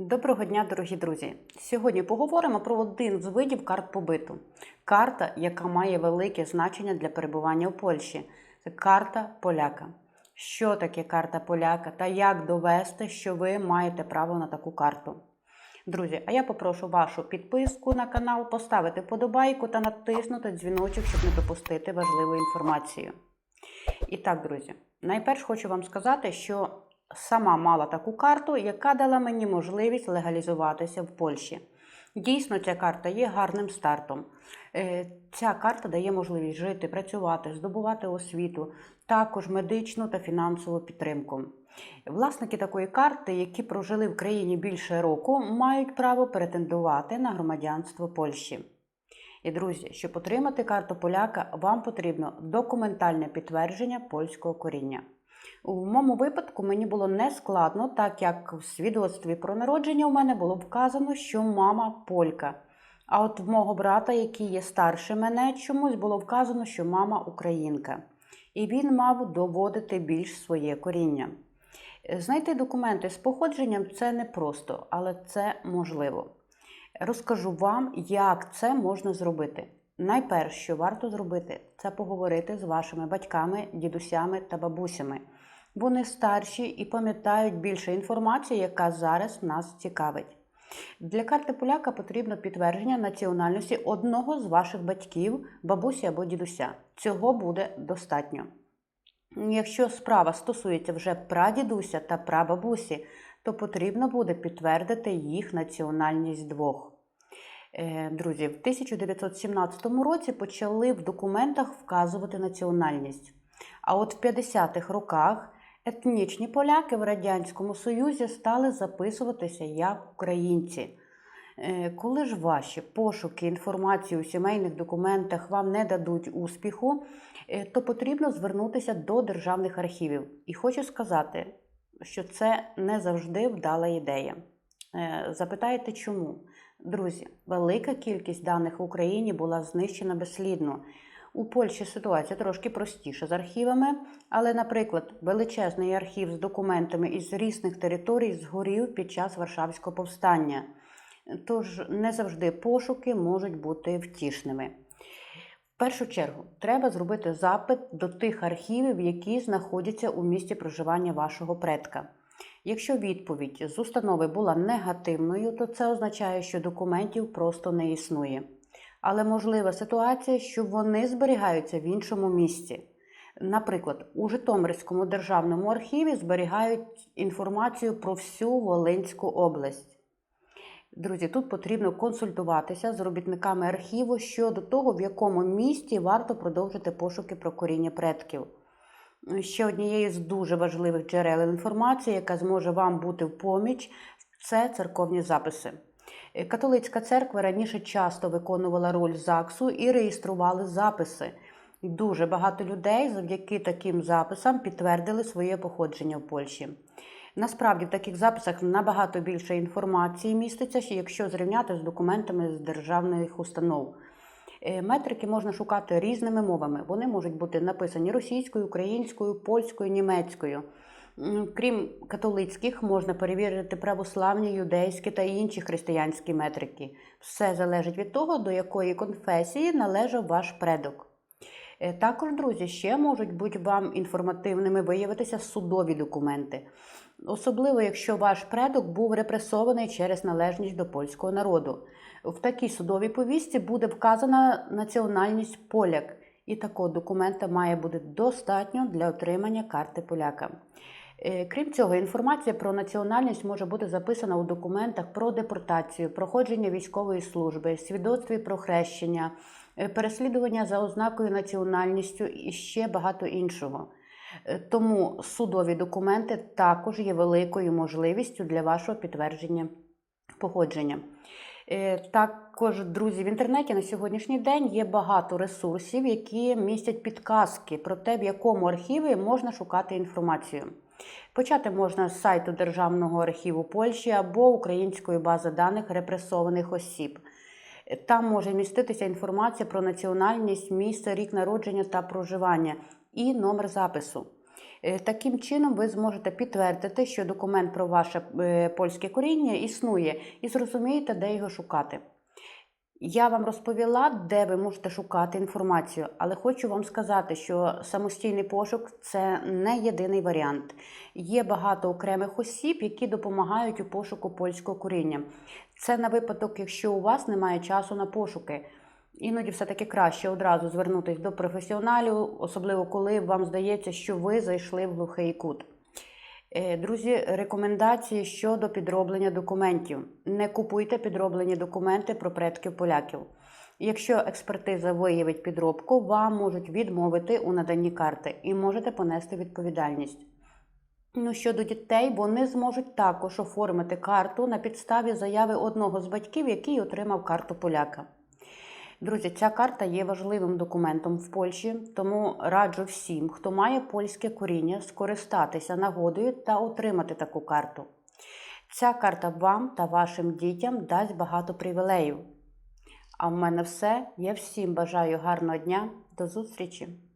Доброго дня, дорогі друзі! Сьогодні поговоримо про один з видів карт побиту. Карта, яка має велике значення для перебування у Польщі. Це карта поляка. Що таке карта поляка та як довести, що ви маєте право на таку карту? Друзі, а я попрошу вашу підписку на канал, поставити подобайку та натиснути дзвіночок, щоб не пропустити важливу інформацію. І так, друзі, найперш хочу вам сказати, що сама мала таку карту, яка дала мені можливість легалізуватися в Польщі. Дійсно, ця карта є гарним стартом. Е, Ця карта дає можливість жити, працювати, здобувати освіту, також медичну та фінансову підтримку. Власники такої карти, які прожили в країні більше року, мають право претендувати на громадянство Польщі. І друзі, щоб отримати карту поляка, вам потрібно документальне підтвердження польського коріння. У моєму випадку мені було не складно, так як в свідоцтві про народження у мене було вказано, що мама полька. А от в мого брата, який є старше мене, чомусь було вказано, що мама українка. І він мав доводити більш своє коріння. Знайти документи з походженням це непросто, але це можливо. Розкажу вам, як це можна зробити. Найперше, що варто зробити, це поговорити з вашими батьками, дідусями та бабусями. Вони старші і пам'ятають більше інформації, яка зараз нас цікавить. Для карти поляка потрібно підтвердження національності одного з ваших батьків, бабусі або дідуся. Цього буде достатньо. Якщо справа стосується вже прадідуся та прабабусі, то потрібно буде підтвердити їх національність двох. Е, Друзі, в 1917 році почали в документах вказувати національність. А от в 50-х роках етнічні поляки в Радянському Союзі стали записуватися як українці. Е, Коли ж ваші пошуки інформації у сімейних документах вам не дадуть успіху, е, то потрібно звернутися до державних архівів. І хочу сказати, що це не завжди вдала ідея. Е, Запитаєте, чому? Друзі, велика кількість даних в Україні була знищена безслідно. У Польщі ситуація трошки простіша з архівами, але, наприклад, величезний архів з документами із різних територій згорів під час Варшавського повстання. Тож не завжди пошуки можуть бути втішними. В першу чергу треба зробити запит до тих архівів, які знаходяться у місті проживання вашого предка. Якщо відповідь з установи була негативною, то це означає, що документів просто не існує. Але можлива ситуація, що вони зберігаються в іншому місці. Наприклад, у Житомирському державному архіві зберігають інформацію про всю Волинську область. Друзі, тут потрібно консультуватися з робітниками архіву щодо того, в якому місті варто продовжити пошуки про коріння предків. Ще однією з дуже важливих джерел інформації, яка зможе вам бути в поміч, це церковні записи. Е, Католицька церква раніше часто виконувала роль ЗАГСу і реєстрували записи. І Дуже багато людей завдяки таким записам підтвердили своє походження в Польщі. Насправді в таких записах набагато більше інформації міститься, якщо зрівняти з документами з державних установ. Е, Метрики можна шукати різними мовами. Вони можуть бути написані російською, українською, польською, німецькою. Крім католицьких, можна перевірити православні, юдейські та інші християнські метрики. Все залежить від того, до якої конфесії належав ваш предок. Е, Також, друзі, ще можуть бути вам інформативними виявитися судові документи. Особливо, якщо ваш предок був репресований через належність до польського народу. В такій судовій повістці буде вказана національність поляк, і такого документа має бути достатньо для отримання карти поляка. Е, Крім цього, інформація про національність може бути записана у документах про депортацію, проходження військової служби, свідоцтві про хрещення, е, переслідування за ознакою національністю і ще багато іншого. Е, Тому судові документи також є великою можливістю для вашого підтвердження походження. Також, друзі, в інтернеті на сьогоднішній день є багато ресурсів, які містять підказки про те, в якому архіві можна шукати інформацію. Почати можна з сайту Державного архіву Польщі або Української бази даних репресованих осіб. Там може міститися інформація про національність, місце, рік народження та проживання і номер запису. Е, Таким чином, ви зможете підтвердити, що документ про ваше е, польське коріння існує, і зрозумієте, де його шукати. Я вам розповіла, де ви можете шукати інформацію, але хочу вам сказати, що самостійний пошук це не єдиний варіант. Є багато окремих осіб, які допомагають у пошуку польського коріння. Це на випадок, якщо у вас немає часу на пошуки. Іноді все-таки краще одразу звернутися до професіоналів, особливо коли вам здається, що ви зайшли в глухий кут. Е, Друзі, рекомендації щодо підроблення документів. Не купуйте підроблені документи про предків поляків. Якщо експертиза виявить підробку, вам можуть відмовити у наданні карти і можете понести відповідальність. Ну, щодо дітей, вони зможуть також оформити карту на підставі заяви одного з батьків, який отримав карту поляка. Друзі, ця карта є важливим документом в Польщі, тому раджу всім, хто має польське коріння, скористатися нагодою та отримати таку карту. Ця карта вам та вашим дітям дасть багато привілеїв. А в мене все. Я всім бажаю гарного дня. До зустрічі!